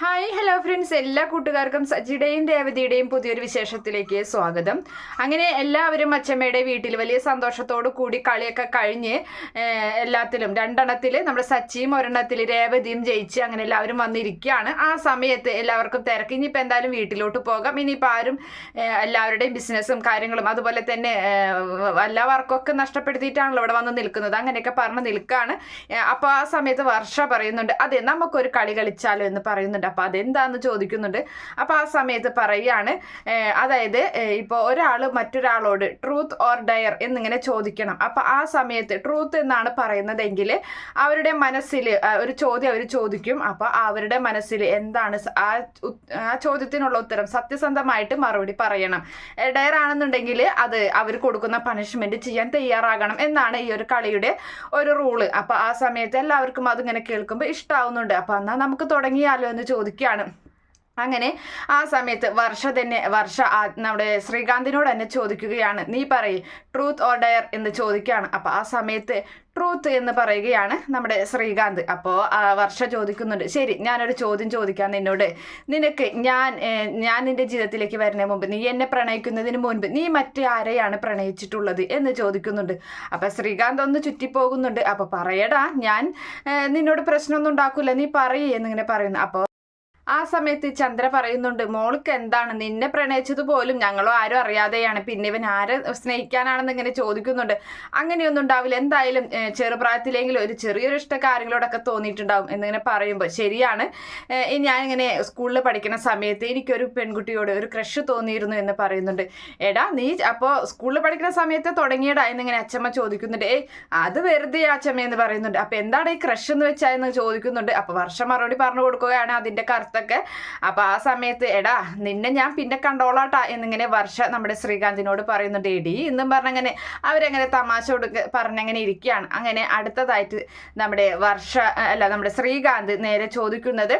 Hi hello friends എല്ലാ കൂട്ടുകാർക്കും സജിയുടെയും രേവതിയുടെയും പുതിയൊരു വിശേഷത്തിലേക്ക് സ്വാഗതം. അങ്ങനെ എല്ലാവരും അച്ചമ്മയുടെ വീട്ടിൽ വലിയ സന്തോഷത്തോടു കൂടി കളിയൊക്കെ കഴിഞ്ഞ് എല്ലാത്തിലും രണ്ടെണ്ണത്തിൽ നമ്മുടെ സച്ചിയും ഒരെണ്ണത്തിൽ രേവതിയും ജയിച്ച് അങ്ങനെ എല്ലാവരും വന്നിരിക്കുകയാണ്. ആ സമയത്ത് എല്ലാവർക്കും തിരക്ക്. ഇനിയിപ്പോൾ എന്തായാലും വീട്ടിലോട്ട് പോകാം. ഇനിയിപ്പോൾ ആരും എല്ലാവരുടെയും ബിസിനസ്സും കാര്യങ്ങളും അതുപോലെ തന്നെ എല്ലാ വർക്കൊക്കെ നഷ്ടപ്പെടുത്തിയിട്ടാണല്ലോ ഇവിടെ വന്ന് നിൽക്കുന്നത്. അങ്ങനെയൊക്കെ പറഞ്ഞ് നിൽക്കുകയാണ് അപ്പോൾ ആ സമയത്ത് വർഷ പറയുന്നുണ്ട് അതെ നമുക്കൊരു കളി കളിച്ചാലോ എന്ന് പറയുന്നുണ്ട്. അപ്പോൾ അതെന്താന്ന് ചോദിക്കുന്നുണ്ട്. അപ്പോൾ ആ സമയത്ത് പറയുകയാണ് അതായത് ഇപ്പോൾ ഒരാൾ മറ്റൊരാളോട് ട്രൂത്ത് ഓർ ഡയർ എന്നിങ്ങനെ ചോദിക്കണം. അപ്പോൾ ആ സമയത്ത് ട്രൂത്ത് എന്നാണ് പറയുന്നതെങ്കിൽ അവരുടെ മനസ്സിൽ ഒരു ചോദ്യം അവർ ചോദിക്കും. അപ്പോൾ അവരുടെ മനസ്സിൽ എന്താണ് ആ ആ ചോദ്യത്തിനുള്ള ഉത്തരം സത്യസന്ധമായിട്ട് മറുപടി പറയണം. ഡയർ ആണെന്നുണ്ടെങ്കിൽ അത് അവർ കൊടുക്കുന്ന പണിഷ്മെന്റ് ചെയ്യാൻ തയ്യാറാകണം എന്നാണ് ഈ ഒരു കളിയുടെ ഒരു റൂൾ അപ്പൊ ആ സമയത്ത് എല്ലാവർക്കും അതിങ്ങനെ കേൾക്കുമ്പോൾ ഇഷ്ടാവുന്നുണ്ട്. അപ്പൊ എന്നാ നമുക്ക് തുടങ്ങിയാലോ എന്ന് ചോദിക്കുകയാണ്. അങ്ങനെ ആ സമയത്ത് വർഷ തന്നെ വർഷ നമ്മുടെ ശ്രീകാന്തിനോട് തന്നെ ചോദിക്കുകയാണ്. നീ പറയ് ട്രൂത്ത് ഓർ ഡയർ എന്ന് ചോദിക്കുകയാണ്. അപ്പോൾ ആ സമയത്ത് ട്രൂത്ത് എന്ന് പറയുകയാണ് നമ്മുടെ ശ്രീകാന്ത്. അപ്പോൾ വർഷ ചോദിക്കുന്നുണ്ട്. ശരി ഞാനൊരു ചോദ്യം ചോദിക്കാം നിന്നോട്. നിനക്ക് ഞാൻ ഞാൻ നിന്റെ ജീവിതത്തിലേക്ക് വരുന്നതിന് മുമ്പ് നീ എന്നെ പ്രണയിക്കുന്നതിന് മുൻപ് നീ മറ്റേ ആരെയാണ് പ്രണയിച്ചിട്ടുള്ളത്? എന്ന് ചോദിക്കുന്നുണ്ട്. അപ്പോൾ ശ്രീകാന്ത് ഒന്ന് ചുറ്റിപ്പോകുന്നുണ്ട്. അപ്പോൾ പറയടാ ഞാൻ നിന്നോട് പ്രശ്നമൊന്നും ഉണ്ടാക്കില്ല നീ പറയേ എന്നിങ്ങനെ പറയുന്നു. അപ്പോൾ ആ സമയത്ത് ചന്ദ്ര പറയുന്നുണ്ട് മോൾക്ക് എന്താണ്? നിന്നെ പ്രണയിച്ചത് പോലും ഞങ്ങളോ ആരും അറിയാതെയാണ്. പിന്നെ ഇവൻ ആരെ സ്നേഹിക്കാനാണെന്ന് ഇങ്ങനെ ചോദിക്കുന്നുണ്ട്. അങ്ങനെയൊന്നും ഉണ്ടാവില്ല. എന്തായാലും ചെറുപ്രായത്തിലെങ്കിലും ഒരു ചെറിയൊരു ഇഷ്ട കാര്യങ്ങളോടൊക്കെ തോന്നിയിട്ടുണ്ടാവും എന്നിങ്ങനെ പറയുമ്പോൾ ശരിയാണ്. ഞാനിങ്ങനെ സ്കൂളിൽ പഠിക്കുന്ന സമയത്ത് എനിക്കൊരു പെൺകുട്ടിയോട് ഒരു ക്രഷ് തോന്നിയിരുന്നു എന്ന് പറയുന്നുണ്ട്. എടാ നീ അപ്പോൾ സ്കൂളിൽ പഠിക്കുന്ന സമയത്ത് തുടങ്ങിയടാ എന്നിങ്ങനെ അച്ഛമ്മ ചോദിക്കുന്നുണ്ട്. ഏയ് അത് വെറുതെ അച്ഛമ്മ എന്ന് പറയുന്നുണ്ട്. അപ്പോൾ എന്താണ് ഈ ക്രഷ് എന്ന് വെച്ചാൽ എന്ന് ചോദിക്കുന്നുണ്ട്. അപ്പോൾ വർഷം മറുപടി പറഞ്ഞു കൊടുക്കുകയാണ് അതിന്റെ കറുത്തൊക്കെ അപ്പോൾ ആ സമയത്ത് എടാ നിന്നെ ഞാൻ പിന്നെ കണ്ടോളാട്ടാ എന്നിങ്ങനെ വർഷ നമ്മുടെ ശ്രീകാന്തിനോട് പറയുന്നുണ്ട് എടി എന്നും പറഞ്ഞങ്ങനെ അവരങ്ങനെ തമാശ കൊടുക്ക പറഞ്ഞങ്ങനെ ഇരിക്കുകയാണ് അങ്ങനെ അടുത്തതായിട്ട് നമ്മുടെ വർഷ അല്ല നമ്മുടെ ശ്രീകാന്ത് നേരെ ചോദിക്കുന്നത്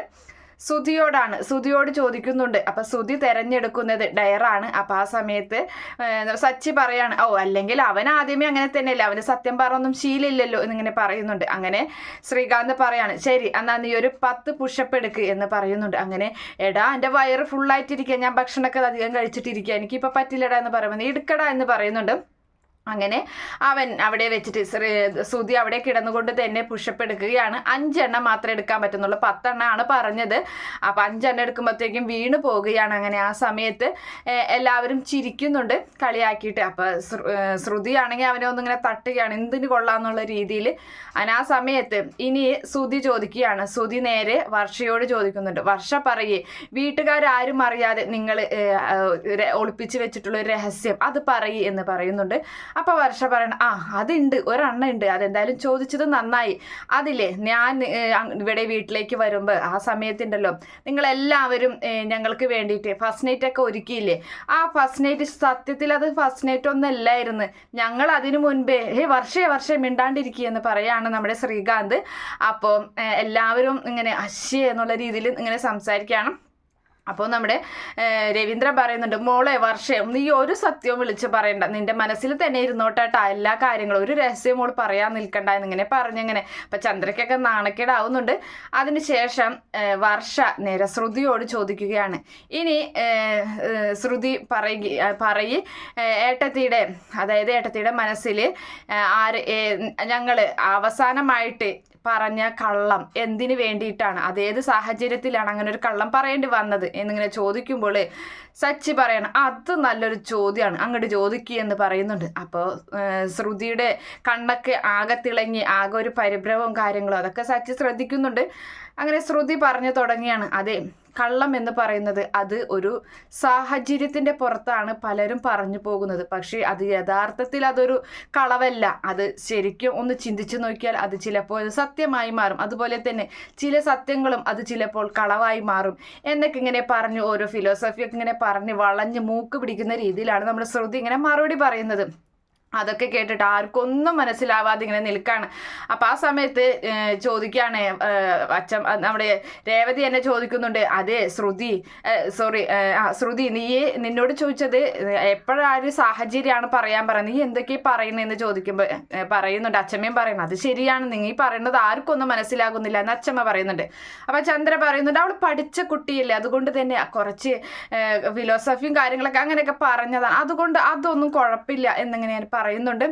സുധിയോടാണ്. സുധിയോട് ചോദിക്കുന്നുണ്ട്. അപ്പൊ സുധി തെരഞ്ഞെടുക്കുന്നത് ഡയറാണ്. അപ്പൊ ആ സമയത്ത് സച്ചി പറയാണ് ഓ അല്ലെങ്കിൽ അവൻ ആദ്യമേ അങ്ങനെ തന്നെയല്ലേ? അവന് സത്യം പറഞ്ഞൊന്നും ശീലമില്ലല്ലോ എന്നിങ്ങനെ പറയുന്നുണ്ട്. അങ്ങനെ ശ്രീകാന്ത് പറയാണ് ശരി എന്നാ നീ ഒരു പത്ത് പുഷപ്പ് എടുക്ക് എന്ന് പറയുന്നുണ്ട്. അങ്ങനെ എടാ എന്റെ വയറ് ഫുള്ളായിട്ടിരിക്കുക ഞാൻ ഭക്ഷണമൊക്കെ അധികം കഴിച്ചിട്ടിരിക്കുക എനിക്കിപ്പോൾ പറ്റില്ലടാ എന്ന് പറയുമ്പോൾ നീ എടുക്കടാ എന്ന് പറയുന്നുണ്ട്. അങ്ങനെ അവൻ അവിടെ വെച്ചിട്ട് സുതി അവിടെ കിടന്നുകൊണ്ട് തന്നെ പുഷപ്പ് എടുക്കുകയാണ്. അഞ്ചെണ്ണം മാത്രമേ എടുക്കാൻ പറ്റുന്നുള്ളൂ. പത്തെണ്ണമാണ് പറഞ്ഞത്. അപ്പം അഞ്ചെണ്ണം എടുക്കുമ്പോഴത്തേക്കും വീണ് പോവുകയാണ് അങ്ങനെ ആ സമയത്ത്. എല്ലാവരും ചിരിക്കുന്നുണ്ട് കളിയാക്കിയിട്ട്. അപ്പം ശ്രുതി ആണെങ്കിൽ അവനെ ഒന്നിങ്ങനെ തട്ടുകയാണ്. എന്തിന് കൊള്ളാന്നുള്ള രീതിയിൽ. അങ്ങനെ ആ സമയത്ത് ഇനി സുതി ചോദിക്കുകയാണ്. സുതി നേരെ വർഷയോട് ചോദിക്കുന്നുണ്ട്. വർഷ പറയേ വീട്ടുകാരും അറിയാതെ നിങ്ങൾ ഒളിപ്പിച്ച് വെച്ചിട്ടുള്ള ഒരു രഹസ്യം. അത് പറയേ എന്ന് പറയുന്നുണ്ട്. അപ്പൊ വർഷ പറയണം ആ അതുണ്ട് ഒരെണ്ണ ഉണ്ട്. അതെന്തായാലും ചോദിച്ചത് നന്നായി. അതില്ലേ ഞാൻ ഇവിടെ വീട്ടിലേക്ക് വരുമ്പോൾ ആ സമയത്തുണ്ടല്ലോ നിങ്ങൾ എല്ലാവരും ഞങ്ങൾക്ക് വേണ്ടിയിട്ട് ഫസ്റ്റ് നൈറ്റ് ഒക്കെ ഒരുക്കിയില്ലേ? ആ ഫസ്റ്റ് നൈറ്റ് സത്യത്തിൽ അത് ഫസ്റ്റ് നൈറ്റ് ഒന്നല്ലായിരുന്നു. ഞങ്ങൾ അതിനു മുൻപേ ഹേ വർഷേ വർഷം മിണ്ടാണ്ടിരിക്കുക എന്ന് പറയാണ് നമ്മുടെ ശ്രീകാന്ത്. അപ്പോൾ എല്ലാവരും ഇങ്ങനെ അശ്യ എന്നുള്ള രീതിയിൽ ഇങ്ങനെ സംസാരിക്കുകയാണ് അപ്പോൾ നമ്മുടെ രവീന്ദ്രൻ പറയുന്നുണ്ട് മോളെ വർഷം നീ ഒരു സത്യവും വിളിച്ച് പറയണ്ട. നിന്റെ മനസ്സിൽ തന്നെ ഇരുന്നോട്ടാ എല്ലാ കാര്യങ്ങളും. ഒരു രഹസ്യം മോൾ പറയാൻ നിൽക്കണ്ട എന്നിങ്ങനെ പറഞ്ഞിങ്ങനെ. അപ്പം ചന്ദ്രയ്ക്കൊക്കെ നാണക്കേടാവുന്നുണ്ട്. അതിനുശേഷം വർഷ നേരെ ശ്രുതിയോട് ചോദിക്കുകയാണ്. ഇനി ശ്രുതി പറയുക പറയി ഏട്ടത്തിയുടെ അതായത് ഏട്ടത്തിയുടെ മനസ്സിൽ ആര് ഞങ്ങൾ അവസാനമായിട്ട് പറഞ്ഞ കള്ളം എന്തിനു വേണ്ടിയിട്ടാണ്? അതേത് സാഹചര്യത്തിലാണ് അങ്ങനെ ഒരു കള്ളം പറയേണ്ടി വന്നത്? എന്നിങ്ങനെ ചോദിക്കുമ്പോൾ സച്ചി പറയണം അത് നല്ലൊരു ചോദ്യമാണ് അങ്ങോട്ട് ചോദിക്കുക എന്ന് പറയുന്നുണ്ട്. അപ്പോൾ ശ്രുതിയുടെ കണ്ണൊക്കെ ആകെ തിളങ്ങി ആകെ ഒരു പരിഭ്രവവും കാര്യങ്ങളും അതൊക്കെ സച്ചി ശ്രദ്ധിക്കുന്നുണ്ട്. അങ്ങനെ ശ്രുതി പറഞ്ഞു തുടങ്ങിയാണ്. അതെ കള്ളം എന്ന് പറയുന്നത് അത് ഒരു സാഹചര്യത്തിന്റെ പുറത്താണ് പലരും പറഞ്ഞു പോകുന്നത്. പക്ഷേ അത് യഥാർത്ഥത്തിൽ അതൊരു കളവല്ല. അത് ശരിക്കും ഒന്ന് ചിന്തിച്ചു നോക്കിയാൽ അത് ചിലപ്പോൾ സത്യമായി മാറും. അതുപോലെ തന്നെ ചില സത്യങ്ങളും അത് ചിലപ്പോൾ കളവായി മാറും എന്നൊക്കെ ഇങ്ങനെ പറഞ്ഞു ഓരോ ഫിലോസഫിയൊക്കെ ഇങ്ങനെ പറഞ്ഞ് വളഞ്ഞ് മൂക്ക് പിടിക്കുന്ന രീതിയിലാണ് നമ്മുടെ ശ്രുതി ഇങ്ങനെ മറുപടി പറയുന്നത്. അതൊക്കെ കേട്ടിട്ട് ആർക്കൊന്നും മനസ്സിലാവാതെ ഇങ്ങനെ നിൽക്കാണ്. അപ്പം ആ സമയത്ത് ചോദിക്കുകയാണ് അച്ഛൻ നമ്മുടെ രേവതി എന്നെ ചോദിക്കുന്നുണ്ട് അതെ ശ്രുതി സോറി ശ്രുതി നീ നിന്നോട് ചോദിച്ചത് എപ്പോഴൊരു സാഹചര്യമാണ് പറയാൻ പറയുന്നത്? നീ എന്തൊക്കെ പറയുന്നതെന്ന് ചോദിക്കുമ്പോൾ പറയുന്നുണ്ട് അച്ഛമ്മയും പറയുന്നത് അത് ശരിയാണ് നീ പറയുന്നത് ആർക്കൊന്നും മനസ്സിലാകുന്നില്ല എന്ന് അച്ഛമ്മ പറയുന്നുണ്ട്. അപ്പം ചന്ദ്ര പറയുന്നുണ്ട് അവൾ പഠിച്ച കുട്ടിയല്ലേ അതുകൊണ്ട് തന്നെ കുറച്ച് ഫിലോസഫിയും കാര്യങ്ങളൊക്കെ അങ്ങനെയൊക്കെ പറഞ്ഞതാണ്. അതുകൊണ്ട് അതൊന്നും കുഴപ്പമില്ല എന്നിങ്ങനെ പറയുന്നുണ്ട്.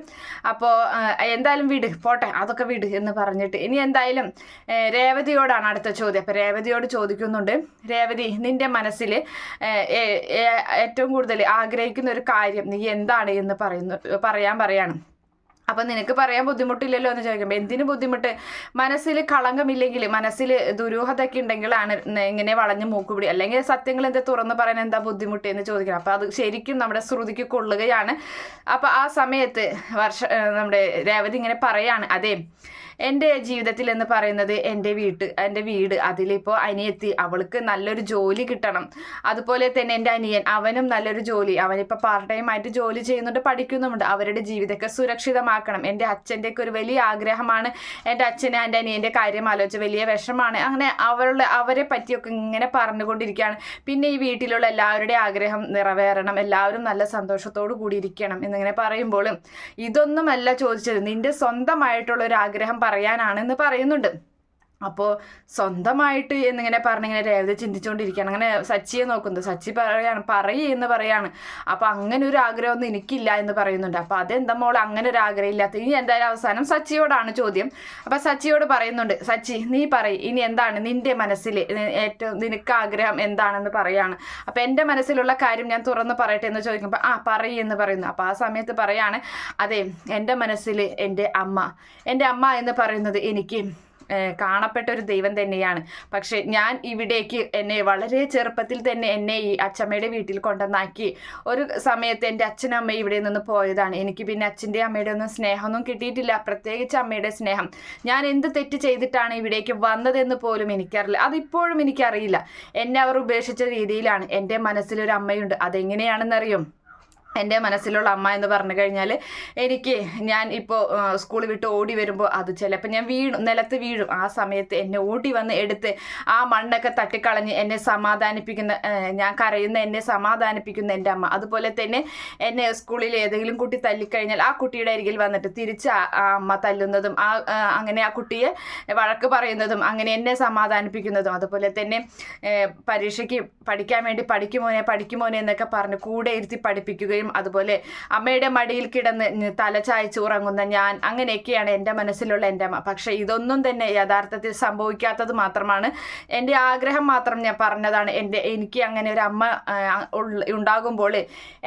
അപ്പോൾ എന്തായാലും വിട് പോട്ടെ അതൊക്കെ വിട് എന്ന് പറഞ്ഞിട്ട്. ഇനി എന്തായാലും രേവതിയോടാണ് അടുത്ത ചോദ്യം. അപ്പോൾ രേവതിയോട് ചോദിക്കുന്നുണ്ട് രേവതി നിന്റെ മനസ്സിൽ ഏറ്റവും കൂടുതൽ ആഗ്രഹിക്കുന്ന ഒരു കാര്യം നീ എന്താണ് എന്ന് പറയുന്നു പറയാൻ പറയാണ്. അപ്പം നിനക്ക് പറയാൻ ബുദ്ധിമുട്ടില്ലല്ലോ എന്ന് ചോദിക്കുമ്പോൾ എന്തിനു ബുദ്ധിമുട്ട്? മനസ്സിൽ കളങ്കമില്ലെങ്കിൽ മനസ്സിൽ ദുരൂഹതയൊക്കെ ഉണ്ടെങ്കിലാണ് ഇങ്ങനെ വളഞ്ഞ് മൂക്കുപിടി അല്ലെങ്കിൽ സത്യങ്ങൾ എന്താ തുറന്ന് പറയാൻ എന്താ ബുദ്ധിമുട്ട് എന്ന് ചോദിക്കണം. അപ്പോൾ അത് ശരിക്കും നമ്മുടെ ശ്രുതിക്ക് കൊള്ളുകയാണ്. അപ്പോൾ ആ സമയത്ത് വർഷ നമ്മുടെ രേവതി ഇങ്ങനെ പറയാണ്. അതെ എന്റെ ജീവിതത്തിൽ എന്ന് പറയുന്നത് എന്റെ വീട്ട് എന്റെ വീട്. അതിലിപ്പോൾ അനിയത്തി അവൾക്ക് നല്ലൊരു ജോലി കിട്ടണം. അതുപോലെ തന്നെ എന്റെ അനിയൻ അവനും നല്ലൊരു ജോലി. അവനിപ്പോൾ പാർട്ട് ടൈം ആയിട്ട് ജോലി ചെയ്യുന്നുണ്ട് പഠിക്കുന്നുമുണ്ട്. അവരുടെ ജീവിതമൊക്കെ സുരക്ഷിതമാക്കണം എന്റെ അച്ഛന്റെയൊക്കെ ഒരു വലിയ ആഗ്രഹമാണ്. എന്റെ അച്ഛനെ എന്റെ അനിയന്റെ കാര്യം ആലോചിച്ച് വലിയ വിഷമാണ് അങ്ങനെ അവരുടെ അവരെ പറ്റിയൊക്കെ ഇങ്ങനെ പറഞ്ഞുകൊണ്ടിരിക്കുകയാണ്. പിന്നെ ഈ വീട്ടിലുള്ള എല്ലാവരുടെയും ആഗ്രഹം നിറവേറണം. എല്ലാവരും നല്ല സന്തോഷത്തോടു കൂടി ഇരിക്കണം എന്നിങ്ങനെ പറയുമ്പോൾ ഇതൊന്നുമല്ല ചോദിച്ചത്. നിന്റെ സ്വന്തമായിട്ടുള്ള ഒരു ആഗ്രഹം പറയാനാണെന്ന് പറയുന്നുണ്ട്. അപ്പോൾ സ്വന്തമായിട്ട് എന്നിങ്ങനെ പറഞ്ഞിങ്ങനെ രേവതി ചിന്തിച്ചുകൊണ്ടിരിക്കുകയാണ് അങ്ങനെ സച്ചിയെ നോക്കുന്നത് സച്ചി പറയാണ് പറയ് എന്ന് പറയാണ്. അപ്പോൾ അങ്ങനെ ഒരു ആഗ്രഹമൊന്നും എനിക്കില്ല എന്ന് പറയുന്നുണ്ട്. അപ്പോൾ അതെന്താ മോൾ അങ്ങനെ ഒരു ആഗ്രഹം ഇല്ലാത്ത ഇനി എന്തായാലും അവസാനം സച്ചിയോടാണ് ചോദ്യം. അപ്പോൾ സച്ചിയോട് പറയുന്നുണ്ട് സച്ചി നീ പറയ. ഇനി എന്താണ് നിന്റെ മനസ്സിൽ ഏറ്റവും നിനക്ക് ആഗ്രഹം എന്താണെന്ന് പറയാണ്. അപ്പോൾ എന്റെ മനസ്സിലുള്ള കാര്യം ഞാൻ തുറന്ന് പറയട്ടെ എന്ന് ചോദിക്കുമ്പോൾ ആ പറയ് എന്ന് പറയുന്നു. അപ്പോൾ ആ സമയത്ത് പറയാണ് അതെ എന്റെ മനസ്സിൽ എന്റെ അമ്മ എന്റെ അമ്മ എന്ന് പറയുന്നത് എനിക്ക് കാണപ്പെട്ട ഒരു ദൈവം തന്നെയാണ്. പക്ഷെ ഞാൻ ഇവിടേക്ക് എന്നെ വളരെ ചെറുപ്പത്തിൽ തന്നെ എന്നെ ഈ അച്ഛമ്മയുടെ വീട്ടിൽ കൊണ്ടുവന്നാക്കി. ഒരു സമയത്ത് എന്റെ അച്ഛനും അമ്മയും ഇവിടെ നിന്ന് പോയതാണ്. എനിക്ക് പിന്നെ അച്ഛന്റെ അമ്മയുടെ ഒന്നും സ്നേഹമൊന്നും കിട്ടിയിട്ടില്ല. പ്രത്യേകിച്ച് അമ്മയുടെ സ്നേഹം. ഞാൻ എന്ത് തെറ്റ് ചെയ്തിട്ടാണ് ഇവിടേക്ക് വന്നതെന്ന് പോലും എനിക്കറിയില്ല. അതിപ്പോഴും എനിക്കറിയില്ല. എന്നെ അവർ ഉപേക്ഷിച്ച രീതിയിലാണ്. എന്റെ മനസ്സിലൊരു അമ്മയുണ്ട്. അതെങ്ങനെയാണെന്നറിയും? എന്റെ മനസ്സിലുള്ള അമ്മ എന്ന് പറഞ്ഞു കഴിഞ്ഞാൽ എനിക്ക് ഞാൻ ഇപ്പോൾ സ്കൂൾ വിട്ട് ഓടി വരുമ്പോൾ അത് ചിലപ്പോൾ ഞാൻ വീണു നിലത്ത് വീഴും. ആ സമയത്ത് എന്നെ ഓടി വന്ന് എടുത്ത് ആ മണ്ണൊക്കെ തട്ടിക്കളഞ്ഞ് എന്നെ സമാധാനിപ്പിക്കുന്ന ഞാൻ കരയുന്ന എന്നെ സമാധാനിപ്പിക്കുന്ന എന്റെ അമ്മ. അതുപോലെ തന്നെ എന്നെ സ്കൂളിൽ ഏതെങ്കിലും കുട്ടി തല്ലിക്കഴിഞ്ഞാൽ ആ കുട്ടിയുടെ അരികിൽ വന്നിട്ട് തിരിച്ച് ആ അമ്മ തല്ലുന്നതും ആ, അങ്ങനെ ആ കുട്ടിയെ വഴക്ക് പറയുന്നതും അങ്ങനെ എന്നെ സമാധാനിപ്പിക്കുന്നതും അതുപോലെ തന്നെ പരീക്ഷയ്ക്ക് പഠിക്കാൻ വേണ്ടി പഠിക്കുമോനെ പഠിക്കുമോനെ എന്നൊക്കെ പറഞ്ഞ് കൂടെ ഇരുത്തി പഠിപ്പിക്കുകയും അതുപോലെ അമ്മയുടെ മടിയിൽ കിടന്ന് തലചായ്ച്ച് തല ചായച്ച് ഉറങ്ങുന്ന ഞാൻ അങ്ങനെയൊക്കെയാണ് എന്റെ മനസ്സിലുള്ള എന്റെ അമ്മ. പക്ഷേ ഇതൊന്നും തന്നെ യഥാർത്ഥത്തിൽ സംഭവിക്കാത്തത് മാത്രമാണ്. എന്റെ ആഗ്രഹം മാത്രം ഞാൻ പറഞ്ഞതാണ്. എന്റെ എനിക്ക് അങ്ങനെ ഒരു അമ്മ ഉണ്ടാകുമ്പോൾ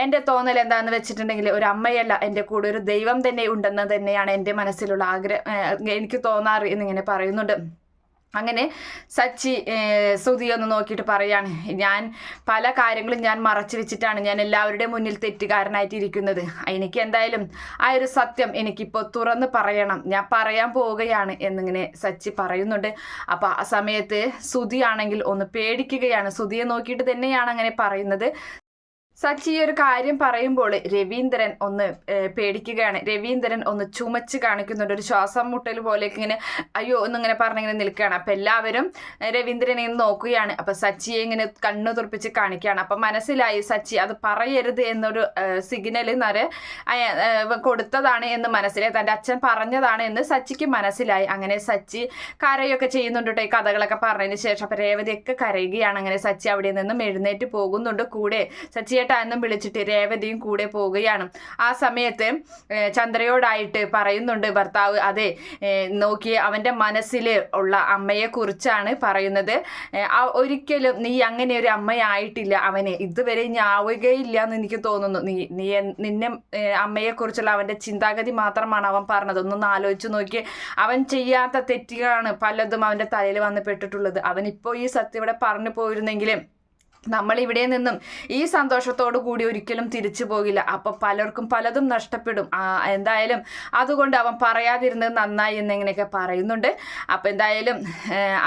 എന്റെ തോന്നൽ എന്താണെന്ന് വെച്ചിട്ടുണ്ടെങ്കിൽ ഒരു അമ്മയല്ല എന്റെ കൂടെ ഒരു ദൈവം തന്നെ ഉണ്ടെന്ന് തന്നെയാണ് എന്റെ മനസ്സിലുള്ള ആഗ്രഹം എനിക്ക് തോന്നാറ് എന്നിങ്ങനെ പറയുന്നുണ്ട്. അങ്ങനെ സച്ചി സുധി ഒന്ന് നോക്കിയിട്ട് പറയാണ് ഞാൻ പല കാര്യങ്ങളും ഞാൻ മറച്ചു വെച്ചിട്ടാണ് ഞാൻ എല്ലാവരുടെയും മുന്നിൽ തെറ്റുകാരനായിട്ട് ഇരിക്കുന്നത്. എനിക്ക് എന്തായാലും ആ ഒരു സത്യം എനിക്കിപ്പോൾ തുറന്ന് പറയണം. ഞാൻ പറയാൻ പോവുകയാണ് എന്നിങ്ങനെ സച്ചി പറയുന്നുണ്ട്. അപ്പോൾ ആ സമയത്ത് സുധിയാണെങ്കിൽ ഒന്ന് പേടിക്കുകയാണ്. ശ്രുതിയെ നോക്കിയിട്ട് തന്നെയാണ് അങ്ങനെ പറയുന്നത്. സച്ചി ഈ ഒരു കാര്യം പറയുമ്പോൾ രവീന്ദ്രൻ ഒന്ന് പേടിക്കുകയാണ്. രവീന്ദ്രൻ ഒന്ന് ചുമച്ച് കാണിക്കുന്നുണ്ട്. ഒരു ശ്വാസം മുട്ടൽ പോലെയൊക്കെ ഇങ്ങനെ അയ്യോ എന്നിങ്ങനെ പറഞ്ഞിങ്ങനെ നിൽക്കുകയാണ്. അപ്പം എല്ലാവരും രവീന്ദ്രനെ നോക്കുകയാണ്. അപ്പം സച്ചിയെ ഇങ്ങനെ കണ്ണു തുറപ്പിച്ച് കാണിക്കുകയാണ്. അപ്പം മനസ്സിലായി സച്ചി അത് പറയരുത് എന്നൊരു സിഗ്നൽ നര കൊടുത്തതാണ് എന്ന് മനസ്സിലായി. തന്റെ അച്ഛൻ പറഞ്ഞതാണ് എന്ന് സച്ചിക്ക് മനസ്സിലായി. അങ്ങനെ സച്ചി കരയൊക്കെ ചെയ്യുന്നുണ്ട് കേട്ടോ ഈ കഥകളൊക്കെ പറഞ്ഞതിന് ശേഷം. അപ്പം രേവതിയൊക്കെ കരയുകയാണ്. അങ്ങനെ സച്ചി അവിടെ നിന്നും എഴുന്നേറ്റ് പോകുന്നുണ്ട്. കൂടെ സച്ചിയേട്ട എന്നും വിളിച്ചിട്ട് രേവതിയും കൂടെ പോവുകയാണ്. ആ സമയത്ത് ചന്ദ്രയോടായിട്ട് പറയുന്നുണ്ട് ഭർത്താവ് അതെ നോക്കി അവന്റെ മനസ്സിൽ ഉള്ള അമ്മയെ കുറിച്ചാണ് പറയുന്നത്. ഒരിക്കലും നീ അങ്ങനെ ഒരു അമ്മയായിട്ടില്ല. അവനെ ഇതുവരെ ഇനി ആവുകയില്ല എന്ന് എനിക്ക് തോന്നുന്നു. നീ നീ നിന്നെ അമ്മയെക്കുറിച്ചുള്ള അവന്റെ ചിന്താഗതി മാത്രമാണ് അവൻ പറഞ്ഞത്. ഒന്നൊന്ന് ആലോചിച്ച് നോക്കി അവൻ ചെയ്യാത്ത തെറ്റുകളാണ് പലതും അവന്റെ തലയിൽ വന്ന് പെട്ടിട്ടുള്ളത്. അവൻ ഇപ്പോൾ ഈ സത്യം ഇവിടെ പറഞ്ഞു പോയിരുന്നെങ്കിലും നമ്മൾ ഇവിടെ നിന്നും ഈ സന്തോഷത്തോടു കൂടി ഒരിക്കലും തിരിച്ചു പോകില്ല. അപ്പൊ പലർക്കും പലതും നഷ്ടപ്പെടും. എന്തായാലും അതുകൊണ്ട് അവൻ പറയാതിരുന്നത് നന്നായി എന്നിങ്ങനെയൊക്കെ പറയുന്നുണ്ട്. അപ്പൊ എന്തായാലും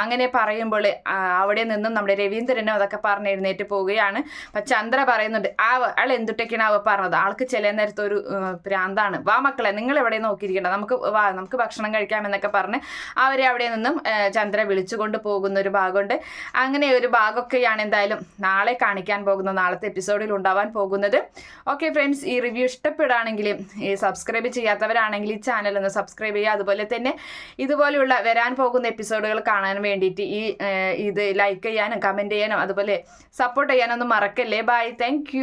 അങ്ങനെ പറയുമ്പോൾ അവിടെ നിന്നും നമ്മുടെ രവീന്ദ്രനും അതൊക്കെ പറഞ്ഞ് എഴുന്നേറ്റ് പോവുകയാണ്. അപ്പൊ ചന്ദ്ര പറയുന്നുണ്ട് ആ ആൾ എന്തുട്ടൊക്കെയാണ് അവ പറഞ്ഞത്? ആൾക്ക് ചില നേരത്തെ ഒരു പ്രാന്താണ്. വാ മക്കളെ നിങ്ങൾ എവിടെ നോക്കിയിരിക്കണ്ട. നമുക്ക് വാ നമുക്ക് ഭക്ഷണം കഴിക്കാമെന്നൊക്കെ പറഞ്ഞ് അവരെ അവിടെ നിന്നും ചന്ദ്ര വിളിച്ചുകൊണ്ട് പോകുന്ന ഒരു ഭാഗമുണ്ട്. അങ്ങനെ ഒരു ഭാഗമൊക്കെയാണ് എന്തായാലും നാളെ കാണിക്കാൻ പോകുന്ന നാളത്തെ എപ്പിസോഡിൽ ഉണ്ടാവാൻ പോകുന്നത്. ഓക്കെ ഫ്രണ്ട്സ് ഈ റിവ്യൂ ഇഷ്ടപ്പെടുകയാണെങ്കിൽ ഈ സബ്സ്ക്രൈബ് ചെയ്യാത്തവരാണെങ്കിൽ ഈ ചാനൽ ഒന്ന് സബ്സ്ക്രൈബ് ചെയ്യുക. അതുപോലെ തന്നെ ഇതുപോലെയുള്ള വരാൻ പോകുന്ന എപ്പിസോഡുകൾ കാണാൻ വേണ്ടിയിട്ട് ഈ ഇത് ലൈക്ക് ചെയ്യാനും കമന്റ് ചെയ്യാനും അതുപോലെ സപ്പോർട്ട് ചെയ്യാനൊന്നും മറക്കല്ലേ? Bye thank